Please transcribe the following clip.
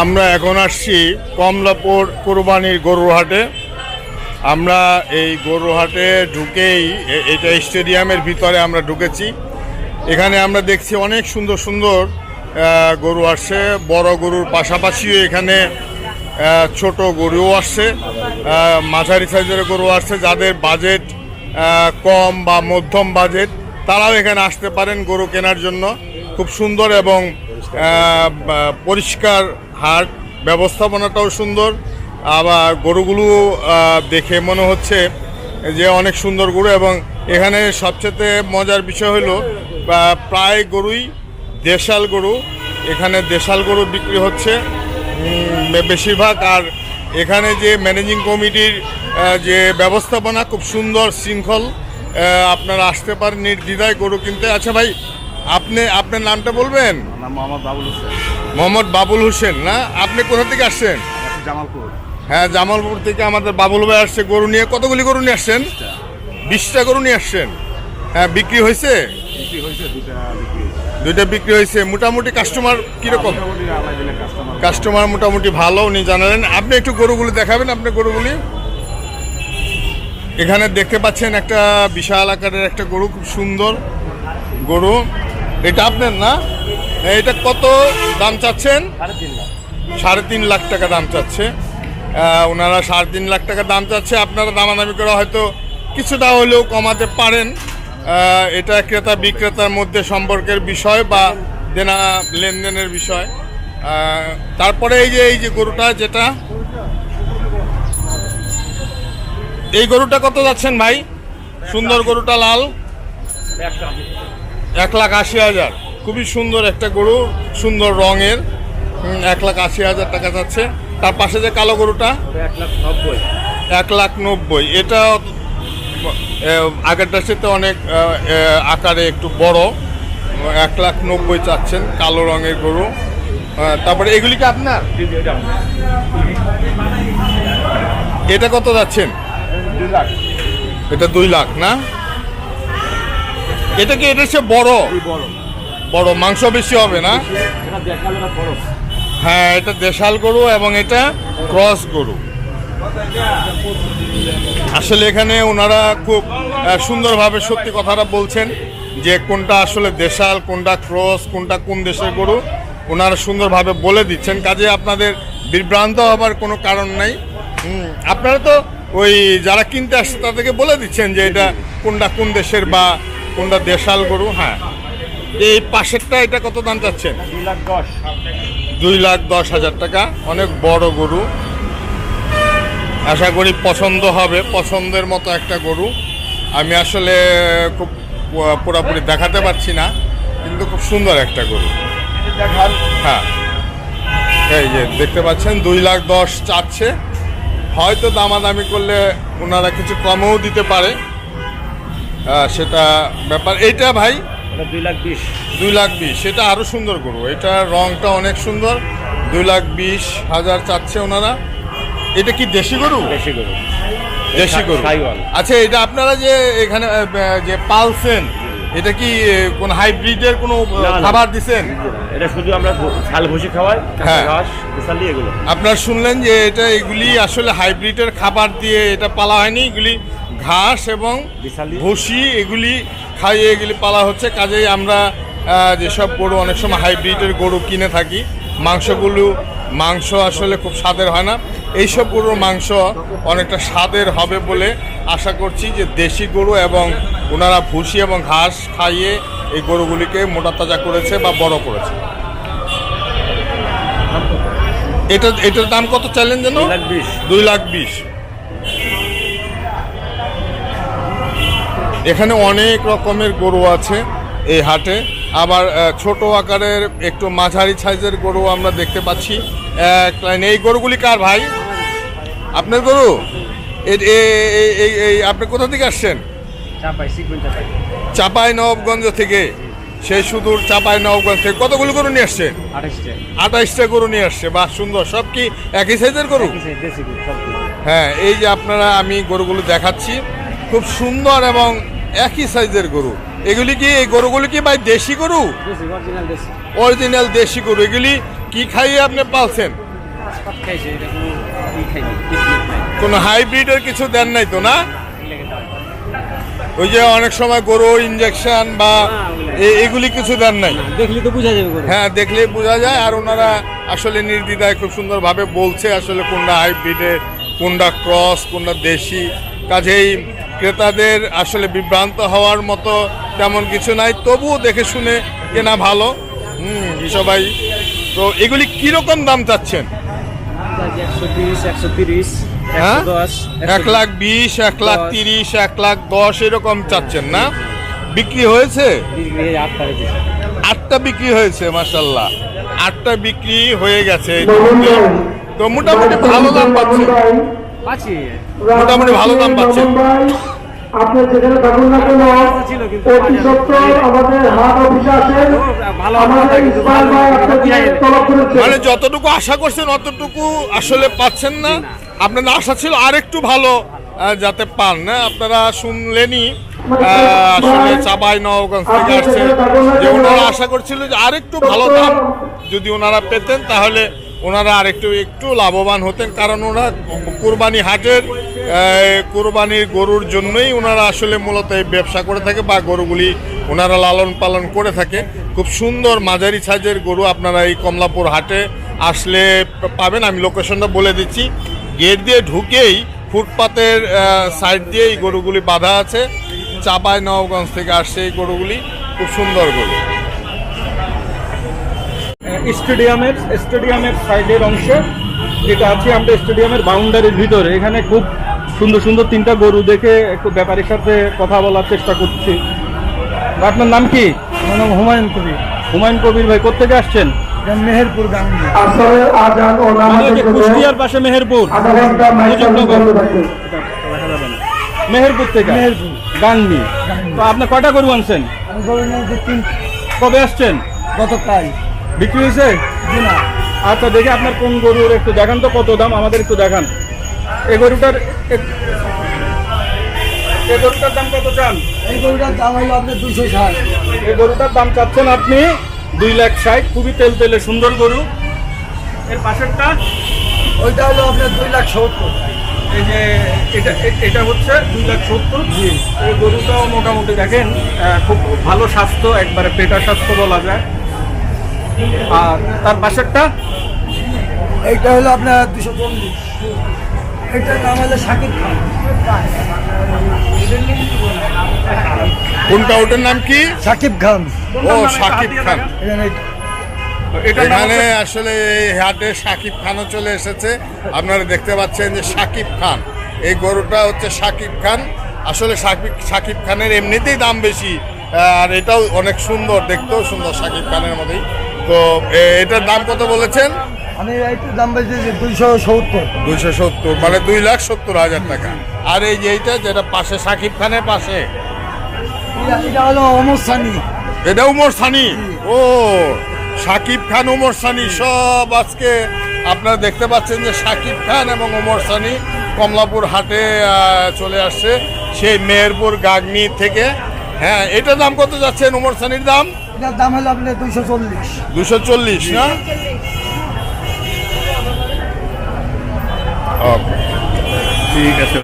আমরা এখন আসছি কমলাপুর কোরবানির গরুহাটে আমরা এই গরুহাটে ঢুকেই এটা স্টেডিয়ামের ভিতরে আমরা ঢুকেছি। এখানে আমরা দেখছি অনেক সুন্দর সুন্দর গরু আসছে। বড় গরুর পাশাপাশিও এখানে ছোট গরুও আসছে মাঝারি সাইজের গরু আসছে, যাদের বাজেট কম বা মধ্যম বাজেট তারাও এখানে আসতে পারেন গরু কেনার জন্য। খুব সুন্দর এবং পরিষ্কার হাট, ব্যবস্থাপনাটাও সুন্দর। আবার গরুগুলো দেখে মনে হচ্ছে যে অনেক সুন্দর গরু এবং এখানে সবচেয়ে মজার বিষয় হলো প্রায় গরুই দেশাল গরু। এখানে দেশাল গরু বিক্রি হচ্ছে। বেশিরভাগ আর এখানে যে ম্যানেজিং কমিটির যে ব্যবস্থাপনা খুব সুন্দর শৃঙ্খল আপনারা আসতে পারেন নির্দ্বিধায় গরু কিনতে। আচ্ছা ভাই আপনি আপনার নামটা বলবেন? মোহাম্মদ বাবুল হোসেন। মোহাম্মদ বাবুল হোসেন না? আপনি কোথা থেকে আসছেন? জামালপুর। হ্যাঁ জামালপুর থেকে আমাদের বাবুল ভাই আসছে গরু নিয়ে। কতগুলি গরু নিয়ে আসছেন? বিশটা। গরু নিয়ে আসছেন। হ্যাঁ বিক্রি হয়েছে? বিক্রি হয়েছে দুইটা বিক্রি হয়েছে, মোটামুটি কাস্টমার কীরকম? কাস্টমার মোটামুটি ভালো, উনি জানালেন। আপনি একটু গরুগুলি দেখাবেন, আপনি গরুগুলি। এখানে দেখতে পাচ্ছেন একটা বিশাল আকারের একটা গরু, খুব সুন্দর গরু। এটা আপনার না? এটা কত দাম চাচ্ছেন? সাড়ে তিন লাখ টাকা দাম চাচ্ছে। ওনারা সাড়ে তিন লাখ টাকা দাম চাচ্ছে। আপনারা দামাদামি করে হয়তো কিছুটা হলেও কমাতে পারেন। এটা ক্রেতা বিক্রেতার মধ্যে সম্পর্কের বিষয় বা দেনা লেনদেনের বিষয়। তারপরে এই যে এই যে গরুটা যেটা এই গরুটা কত যাচ্ছেন ভাই? সুন্দর গরুটা লাল। এক লাখ আশি হাজার। খুবই সুন্দর একটা গরু সুন্দর রঙের। এক লাখ আশি হাজার টাকা যাচ্ছে। তার পাশে যে কালো গরুটা? এক লাখ নব্বই। এক লাখ নব্বই। এটা আগেরটার সাথে অনেক আকারে একটু বড়। এক লাখ নব্বই চাচ্ছেন কালো রঙের গরু। তারপরে এগুলি কি আপনার? এটা কত যাচ্ছেন? লাখ এটা দুই লাখ না? এটা কি এটা সে বড়? বড়। মাংস বেশি হবে না? হ্যাঁ এটা দেশাল গরু এবং এটা ক্রস গরু। আসলে এখানে ওনারা খুব সুন্দরভাবে সত্যি কথাটা বলছেন যে কোনটা আসলে দেশাল কোনটা ক্রস কোনটা কোন দেশের গরু ওনারা সুন্দরভাবে বলে দিচ্ছেন। কাজে আপনাদের বিভ্রান্ত হবার কোনো কারণ নাই। আপনারা তো ওই যারা কিনতে আসছে তাদেরকে বলে দিচ্ছেন যে এটা কোনটা কোন দেশের বা কোনটা দেশাল গরু। হ্যাঁ এই পাশেরটা এটা কত দাম চাচ্ছেন? দুই লাখ দশ। দুই লাখ দশ হাজার টাকা অনেক বড় গরু। আশা করি পছন্দ হবে পছন্দের মতো একটা গরু। আমি আসলে খুব পুরোপুরি দেখাতে পারছি না কিন্তু খুব সুন্দর একটা গরু। হ্যাঁ। এই যে দেখতে পাচ্ছেন দুই লাখ দশ চাচ্ছে। হয়তো দামাদামি করলে ওনারা কিছু কমও দিতে পারে। সেটা ব্যাপার। এইটা ভাই? দুই লাখ বিশ। দুই লাখ বিশ। এটা আরও সুন্দর গরু। এটা রংটা অনেক সুন্দর। দুই লাখ বিশ হাজার চাচ্ছে ওনারা। এটা কি দেশি গরু? দেশি গরু। দেশি গরু। আচ্ছা এটা আপনারা যে এখানে যে পালছেন এটা কি কোন হাইব্রিডের কোনো। খাবার দিছেন? এটা শুধু আমরা ছাল ভুসি খাওয়াই হ্যাঁ। ঘাস বিশালি এগুলো। আপনারা শুনলেন যে এটা এগুলি আসলে হাইব্রিডের খাবার দিয়ে এটা পালা হয়নি। এগুলি ঘাস এবং। ভুসি এগুলি খাইয়ে এগুলি পালা হচ্ছে। কাজেই আমরা যেসব গরু অনেক সময় হাইব্রিডের গরু কিনে থাকি মাংসগুলো মাংস আসলে খুব স্বাদের হয় না। এইসব গরুর মাংস অনেকটা স্বাদের হবে বলে আশা করছি যে দেশি গরু এবং ওনারা ভুসি এবং ঘাস খাইয়ে এই গরুগুলিকে মোটা তাজা করেছে বা বড় করেছে। এটা এটার দাম কত চাইলেন যেন? দুই লাখ বিশ। দুই লাখ বিশ। এখানে অনেক রকমের গরু আছে এই হাটে। আবার ছোট আকারের একটু মাঝারি সাইজের গরু আমরা দেখতে পাচ্ছি। এই গরুগুলি কার ভাই? আপনার গরু? এই- এই আপনি কোথা থেকে আসছেন? চাপাই নবাবগঞ্জ থেকে। সেই সুদূর চাপাই নবগঞ্জ থেকে। কতগুলো গরু নিয়ে আসছে আঠাইশটা গরু নিয়ে আসছে। বাহ সুন্দর। সব কি একই সাইজের গরু। হ্যাঁ এই যে আপনারা আমি গরুগুলো দেখাচ্ছি। খুব সুন্দর এবং একই সাইজের গরু। এগুলি কি এই গরুগুলি কি ভাই দেশি গরু? অরিজিনাল দেশি। গরু। এগুলি কি খাইয়ে আপনি পালছেন? কোনো হাইব্রিডের কিছু দেন নাই তো না? ওই যে অনেক সময় গরু ইঞ্জেকশন বা এগুলি কিছু দেন নাই? দেখলি তো বোঝা যাবে হ্যাঁ দেখলেই বোঝা যায়। আর ওনারা আসলে নির্দ্বিধায় খুব সুন্দরভাবে বলছে আসলে কোনটা হাইব্রিডে কোনটা ক্রস কোনটা দেশি। কাজেই ক্রেতাদের আসলে বিভ্রান্ত হওয়ার মতো তেমন কিছু নাই। তবুও দেখে শুনে কেনা ভালো। হুম, সবাই। তো এগুলি কীরকম দাম চাচ্ছেন? হ্যাঁ? এক লাখ বিশ, এক লাখ তিরিশ, এক লাখ দশ, এরকম চাচ্ছেন না? বিক্রি হয়েছে? আটটা বিক্রি হয়েছে মাসাল্লাহ আটটা বিক্রি হয়ে গেছে। তো মোটামুটি ভালো দাম পাচ্ছি মোটামুটি ভালো দাম পাচ্ছেন আপনি যেখানে থাকুন না কেন অতি আমাদের অফিসে আসেন। মানে যতটুকু আশা করছেন অতটুকু আসলে পাচ্ছেন না। আপনার আশা ছিল আরেকটু ভালো যাতে পান না আপনারা শুনলেনই আহ, আসলে চাবাই নবগঞ্জ থেকে আসছে যে ওনারা আশা করছিল যে আরেকটু ভালো দাম যদি ওনারা পেতেন তাহলে ওনারা আরেকটু একটু লাভবান হতেন। কারণ ওনারা কোরবানি হাটের কোরবানির গরুর জন্যই ওনারা আসলে মূলত এই ব্যবসা করে থাকে বা গরুগুলি ওনারা লালন পালন করে থাকে। খুব সুন্দর মাঝারি সাইজের গরু আপনারা এই কমলাপুর হাটে আসলে পাবেন। আমি লোকেশনটা বলে দিচ্ছি। গেট দিয়ে ঢুকেই ফুটপাতের সাইড দিয়ে এই গরুগুলি বাঁধা আছে। চাপাই নবগঞ্জ থেকে আসছে এই গরুগুলি। খুব সুন্দর গরু। স্টেডিয়ামের স্টেডিয়ামের সাইডের অংশে এটা আছে আমরা স্টেডিয়ামের বাউন্ডারির ভিতরে। এখানে খুব সুন্দর সুন্দর তিনটা গরু দেখে একটু ব্যাপারীর সাথে কথা বলার চেষ্টা করছি। আপনার নাম কি? আমার নাম হুমায়ুন কবির। হুমায়ুন কবির ভাই কোথেকে আসছেন? মেহেরপুর কুষ্টিয়ার পাশে মেহেরপুর। থাকে দেখা যাবে না। মেহেরপুর থেকে? মেহেরপুর। গাংনি তো আপনি কয়টা গরু আনছেন? কবে আসছেন? গতকাল। বিক্রি হয়েছে? না। আচ্ছা দেখি আপনার কোন গরুর একটু দেখান তো কত দাম? আমাদের একটু দেখান। এই গরুটার এই গরুটার দাম কত চান? এই গরুটার দাম হলো আপনার দুশো ষাট। এই গরুটার দাম চাচ্ছেন আপনি দুই লাখ ষাট। খুবই তেল তেলে সুন্দর গরু। এর পাশেরটা? ওইটা হলো আপনার দুই লাখ সত্তর। এই যে এটা এটা হচ্ছে দুই লাখ সত্তর। এই গরুটাও মোটামুটি দেখেন খুব ভালো স্বাস্থ্য একবারে পেটার স্বাস্থ্য বলা যায়। আর তার পাশেরটা? এইটা হলো আপনার দুশো চল্লিশ এইটার নাম হলো শাকিব খান। কোনটা ওটার নাম কি? শাকিব খান। ও সাকিব খান। এখানে আসলে এই হাটে সাকিব খানও চলে এসেছে। আপনারা দেখতে পাচ্ছেন যে সাকিব খান। এই গরুটা হচ্ছে সাকিব খান। আসলে সাকিব সাকিব খানের এমনিতেই দাম বেশি আর এটাও অনেক সুন্দর দেখতেও সুন্দর সাকিব খানের মতোই। তো এটার দাম কত বলেছেন? আমি এইটার দাম বলছি দুইশো সত্তর। দুইশো সত্তর মানে দুই লাখ সত্তর হাজার টাকা। আর এই যে এইটা যেটা পাশে সাকিব খানের পাশে। এটা হলো অমর সানি। এটা উমর সানি? ও সাকিব খান উমর সানি সব আজকে আপনারা দেখতে পাচ্ছেন যে সাকিব খান এবং উমর সানি কমলাপুর হাটে চলে আসছে সেই মেহেরপুর গাগনি থেকে। হ্যাঁ এটা দাম কত যাচ্ছেন উমর সানির দাম? এটার দাম হলো আপনার দুইশো চল্লিশ। দুশো চল্লিশ না? ওকে ঠিক আছে।